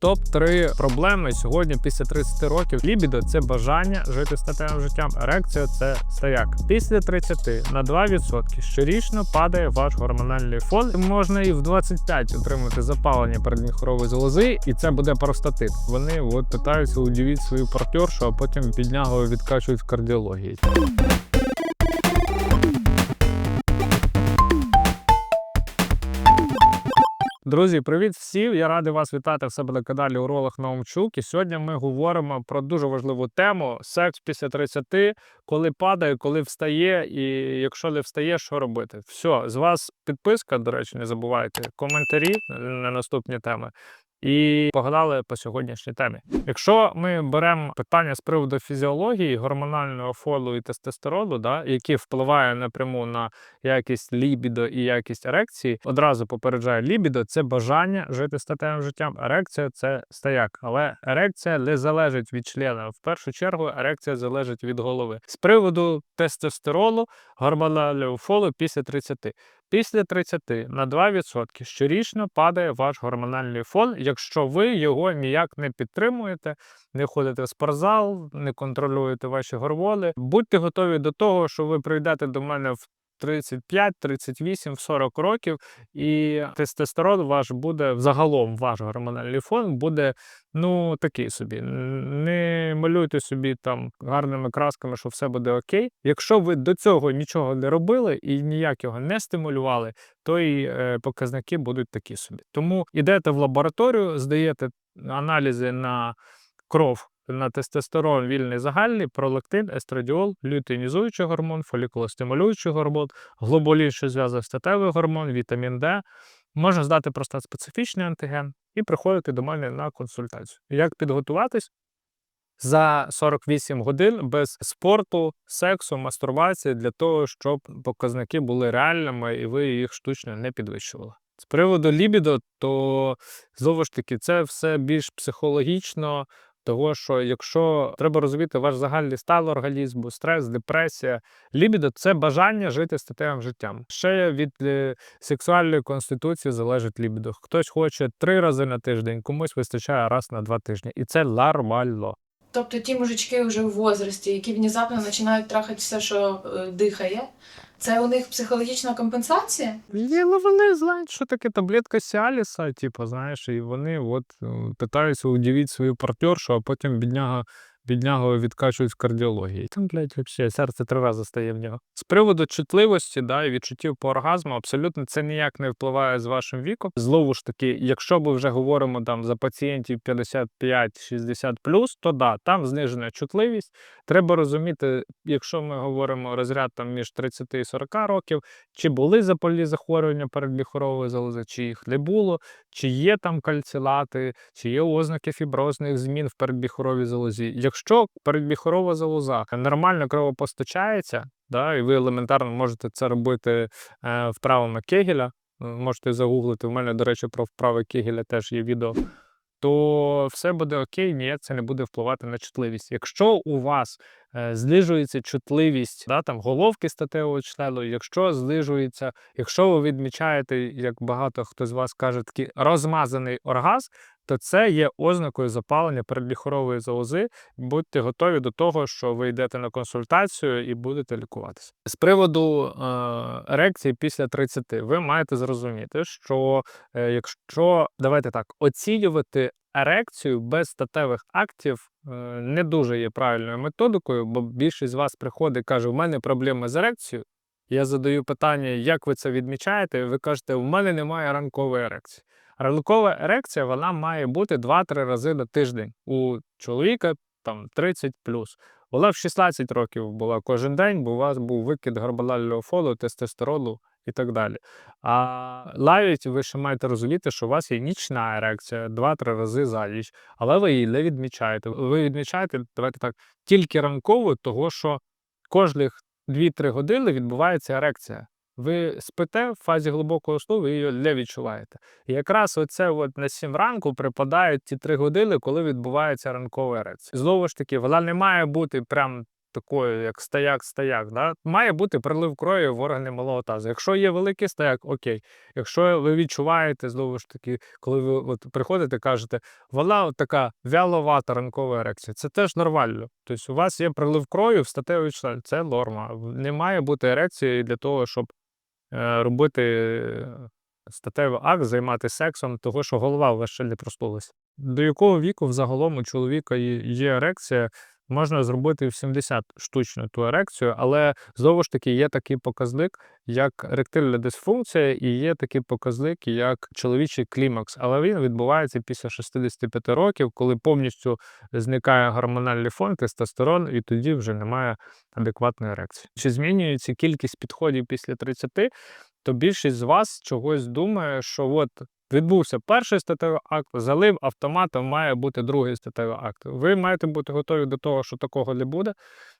Топ-3 проблеми сьогодні після 30 років. Лібідо це бажання жити статевим життям. Ерекція це стояк. Після 30 на 2% щорічно падає ваш гормональний фон. Можна і в 25 отримати запалення передміхорової залози, і це буде простатит. Вони от питаються удивити свою партнершу, а потім піднягою відкачують в кардіології. Друзі, привіт всім! Я радий вас вітати в себе на каналі Уролог Наумчук. І сьогодні ми говоримо про дуже важливу тему: секс після 30, коли падає, коли встає, і якщо не встає, що робити? Все, з вас підписка, до речі, не забувайте, коментарі на наступні теми. І погнали по сьогоднішній темі. Якщо ми беремо питання з приводу фізіології, гормонального фолу і тестостерону, да, які впливають напряму на якість лібідо і якість ерекції, одразу попереджаю, лібідо це бажання жити статевим життям. Ерекція це стояк, але ерекція не залежить від члена. В першу чергу ерекція залежить від голови. З приводу тестостерону, гормонального фолу після 30. Після 30 на 2% щорічно падає ваш гормональний фон, якщо ви його ніяк не підтримуєте, не ходите в спортзал, не контролюєте ваші гормони. Будьте готові до того, що ви прийдете до мене в 35, 38, 40 років, і тестостерон ваш буде взагалом, ваш гормональний фон буде ну такий собі. Не малюйте собі там гарними красками, що все буде окей. Якщо ви до цього нічого не робили і ніяк його не стимулювали, то і е, показники будуть такі собі. Тому йдете в лабораторію, здаєте аналізи на кров. На тестостерон вільний загальний, пролактин, естрадіол, лютеїнізуючий гормон, фолікулостимулюючий гормон, глобулін, що зв'язок статевий гормон, вітамін Д. Можна здати простат специфічний антиген і приходити до мене на консультацію. Як підготуватись? За 48 годин без спорту, сексу, мастурбації для того, щоб показники були реальними і ви їх штучно не підвищували. З приводу лібідо, то знову ж таки це все більш психологічно, того що якщо треба розуміти ваш загальний стан організму, стрес, депресія, лібідо це бажання жити статевим життям. Ще від е, сексуальної конституції залежить лібідо. Хтось хоче три рази на тиждень, комусь вистачає раз на два тижні, і це нормально. Тобто ті мужички вже в возрасті, які внезапно починають трахати все, що е, дихає, це у них психологічна компенсація? Ні, ну вони знають, що таке таблетка Сіаліса, типу, знаєш, і вони от е, питаються удивити свою партнершу, а потім бідняга. Біднягу відкачують в кардіології. Там, блядь, взагалі серце три рази стає в нього. З приводу чутливості да, і відчуттів по оргазму, абсолютно це ніяк не впливає з вашим віком. Знову ж таки, якщо ми вже говоримо там за пацієнтів 55-60 то да, там знижена чутливість. Треба розуміти, якщо ми говоримо розряд там між 30 і 40 років, чи були запальні захворювання передміхорової залози, чи їх не було, чи є там кальцилати, чи є ознаки фіброзних змін в передміхоровій залозі. Якщо передміхорова залоза нормально кровопостачається, да, і ви елементарно можете це робити е, вправами Кегеля, е, можете загуглити. У мене, до речі, про вправи Кегеля теж є відео. То все буде окей, ніяк це не буде впливати на чутливість. Якщо у вас знижується чутливість да, там, головки статевого члену, якщо знижується, якщо ви відмічаєте, як багато хто з вас каже, такий розмазаний оргазм, то це є ознакою запалення передміхорової залози. Будьте готові до того, що ви йдете на консультацію і будете лікуватися. З приводу е, ерекції після 30, ви маєте зрозуміти, що е, якщо давайте так оцінювати ерекцію без статевих актів е, не дуже є правильною методикою, бо більшість з вас приходить і каже: у мене проблеми з ерекцією. Я задаю питання, як ви це відмічаєте? Ви кажете, у мене немає ранкової ерекції. Ранкова ерекція вона має бути 2-3 рази на тиждень. У чоловіка там 30 Вона в 16 років була кожен день, бо у вас був викид гормонального фолу, тестостерону і так далі. А навіть ви ще маєте розуміти, що у вас є нічна ерекція 2-3 рази за ніч, але ви її не відмічаєте. Ви відмічаєте, давайте так, тільки ранково, того що кожних 2-3 години відбувається ерекція. Ви спите в фазі глибокого сну, ви її не відчуваєте. І якраз оце от на 7 ранку припадають ті 3 години, коли відбувається ранкова ерекція. Знову ж таки, вона не має бути прям такою, як стояк-стояк, да, має бути прилив крові в органи малого тазу. Якщо є великий стояк, окей. Якщо ви відчуваєте, знову ж таки, коли ви от приходите, кажете, вона от така вяловата ранкова ерекція, це теж нормально. Тобто у вас є прилив крові в статевий член, це норма. Не має бути ерекції для того, щоб е, робити е, статевий акт, займатися сексом, того, що голова у вас ще не проснулася. До якого віку взагалом у чоловіка є є ерекція? Можна зробити в 70 штучно ту ерекцію, але знову ж таки є такий показник, як еректильна дисфункція, і є такий показник, як чоловічий клімакс. Але він відбувається після 65 років, коли повністю зникає гормональний фон, тестостерон, і тоді вже немає адекватної ерекції. Чи змінюється кількість підходів після 30, то більшість з вас чогось думає, що от відбувся перший статевий акт, залив автоматом має бути другий статевий акт. Ви маєте бути готові до того, що такого не буде.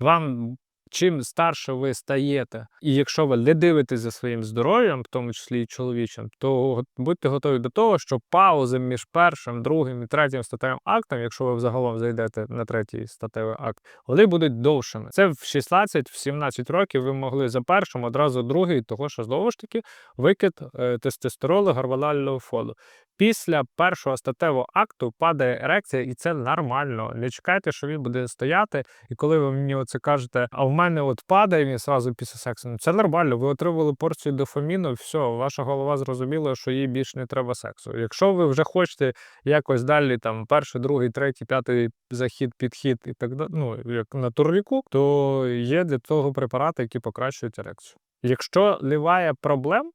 Вам чим старше ви стаєте, і якщо ви не дивитесь за своїм здоров'ям, в тому числі і чоловічим, то будьте готові до того, що паузи між першим, другим і третім статевим актом, якщо ви взагалом зайдете на третій статевий акт, вони будуть довшими. Це в 16-17 років ви могли за першим одразу другий, того що знову ж таки викид е, тестостерону гормонального фону. Після першого статевого акту падає ерекція, і це нормально. Не чекайте, що він буде стояти. І коли ви мені оце кажете, а в мене от падає він зразу після сексу, ну це нормально. Ви отримали порцію дофаміну, все, ваша голова зрозуміла, що їй більше не треба сексу. Якщо ви вже хочете якось далі, там перший, другий, третій, п'ятий захід, підхід і так далі, ну як на турніку, то є для того препарати, які покращують ерекцію. Якщо ліває проблем,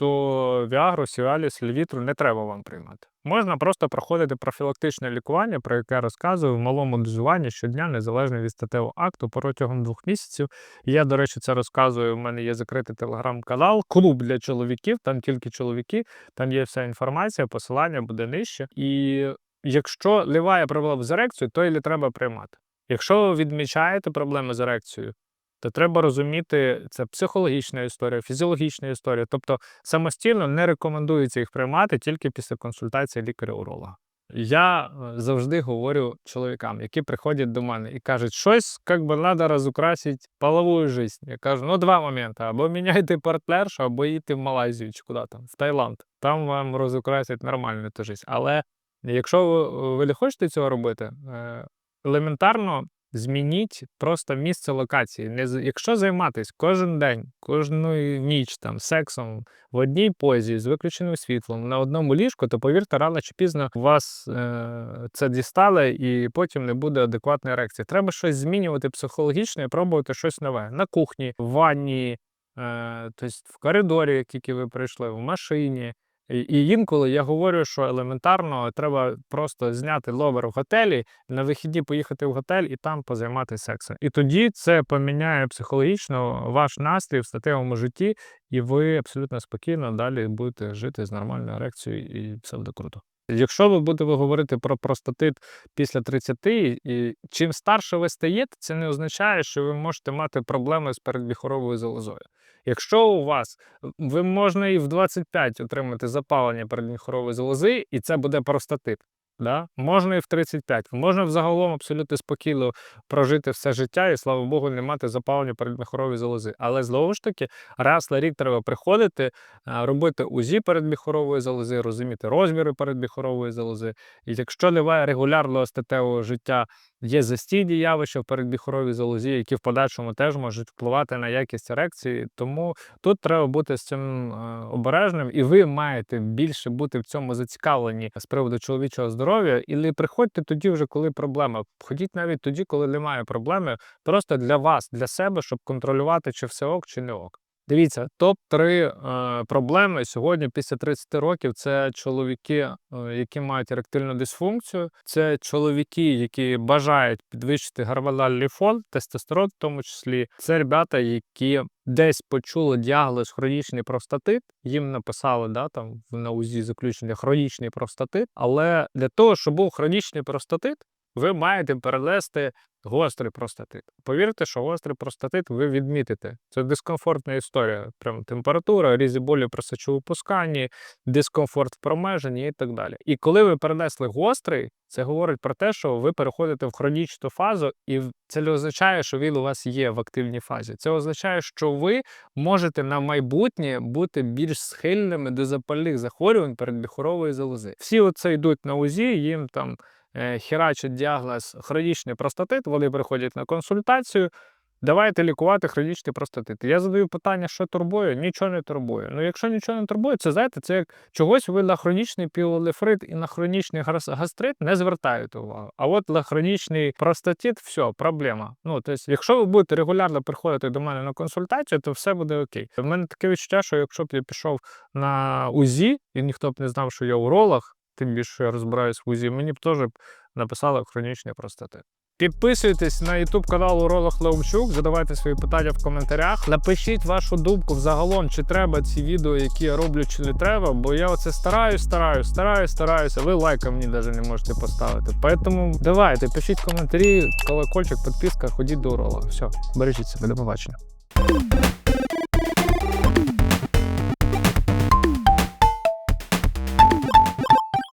то Віагру, Сіаліс, Лівітру не треба вам приймати. Можна просто проходити профілактичне лікування, про яке розказую в малому дозуванні щодня, незалежно від статевого акту протягом двох місяців. Я, до речі, це розказую. У мене є закритий телеграм-канал, клуб для чоловіків, там тільки чоловіки, там є вся інформація, посилання буде нижче. І якщо ліває проблема з ерекцією, то і не треба приймати. Якщо ви відмічаєте проблеми з ерекцією, то треба розуміти, це психологічна історія, фізіологічна історія. Тобто самостійно не рекомендується їх приймати тільки після консультації лікаря-уролога. Я е, завжди говорю чоловікам, які приходять до мене і кажуть, щось як би треба розукрасити полову життя. Я кажу, ну два моменти: або міняйте партнершу, або їдьте в Малайзію чи куди там, в Таїланд. Там вам розукрасять нормальну ту життя. Але якщо ви, ви не хочете цього робити, е, елементарно змініть просто місце локації. Не якщо займатися кожен день, кожну ніч там сексом в одній позі з виключеним світлом на одному ліжку, то повірте, рано чи пізно вас е, це дістали, і потім не буде адекватної ерекції. Треба щось змінювати психологічно і пробувати щось нове на кухні, в ванні, е, тобто в коридорі, як тільки ви прийшли, в машині. І, інколи я говорю, що елементарно треба просто зняти ловер в готелі, на вихідні поїхати в готель і там позайматися сексом. І тоді це поміняє психологічно ваш настрій в статевому житті, і ви абсолютно спокійно далі будете жити з нормальною ерекцією, і все буде круто. Якщо ви будете говорити про простатит після 30, і чим старше ви стаєте, це не означає, що ви можете мати проблеми з передвіхоровою залозою. Якщо у вас ви можна і в 25 отримати запалення передміхорової залози, і це буде простатит. Да? Можна і в 35. Можна взагалом абсолютно спокійно прожити все життя і, слава Богу, не мати запалення передміхорової залози. Але знову ж таки, раз на рік треба приходити, робити УЗІ передміхорової залози, розуміти розміри передміхорової залози. І якщо немає регулярного статевого життя, є застійні явища в передміхоровій залозі, які в подальшому теж можуть впливати на якість ерекції. Тому тут треба бути з цим е, обережним, і ви маєте більше бути в цьому зацікавлені з приводу чоловічого здоров'я. І не приходьте тоді, вже коли проблема. Ходіть навіть тоді, коли немає проблеми, просто для вас, для себе, щоб контролювати, чи все ок, чи не ок. Дивіться, топ-3 е, проблеми сьогодні після 30 років це чоловіки, е, які мають еректильну дисфункцію, це чоловіки, які бажають підвищити гормональний фон, тестостерон в тому числі. Це ребята, які десь почули діагноз хронічний простатит, їм написали да, там в- на УЗІ заключення хронічний простатит. Але для того, щоб був хронічний простатит, ви маєте перенести Гострий простатит. Повірте, що гострий простатит ви відмітите. Це дискомфортна історія. Прям температура, різі болі при сечовипусканні, дискомфорт в промеженні і так далі. І коли ви перенесли гострий, це говорить про те, що ви переходите в хронічну фазу, і це не означає, що він у вас є в активній фазі. Це означає, що ви можете на майбутнє бути більш схильними до запальних захворювань передміхорової залози. Всі оце йдуть на УЗІ, їм там херачать діагноз хронічний простатит, вони приходять на консультацію. Давайте лікувати хронічний простатит. Я задаю питання, що турбує? Нічого не турбує. Ну, якщо нічого не турбує, це знаєте, це як чогось ви на хронічний пілолефрит і на хронічний гас- гастрит не звертаєте увагу. А от на хронічний простатит, все, проблема. Ну, тобто, якщо ви будете регулярно приходити до мене на консультацію, то все буде окей. У мене таке відчуття, що якщо б я пішов на УЗІ, і ніхто б не знав, що я уролог, тим більше я розбираюсь в УЗІ, мені б теж написали хронічний простатит. Підписуйтесь на YouTube канал Уролог Леумчук, задавайте свої питання в коментарях. Напишіть вашу думку взагалом, чи треба ці відео, які я роблю, чи не треба. Бо я оце стараюсь, стараюсь, стараюсь, стараюсь, а ви лайка мені навіть не можете поставити. Поэтому давайте, пишіть коментарі, колокольчик, підписка, ходіть до уролога. Все, бережіть себе, до побачення.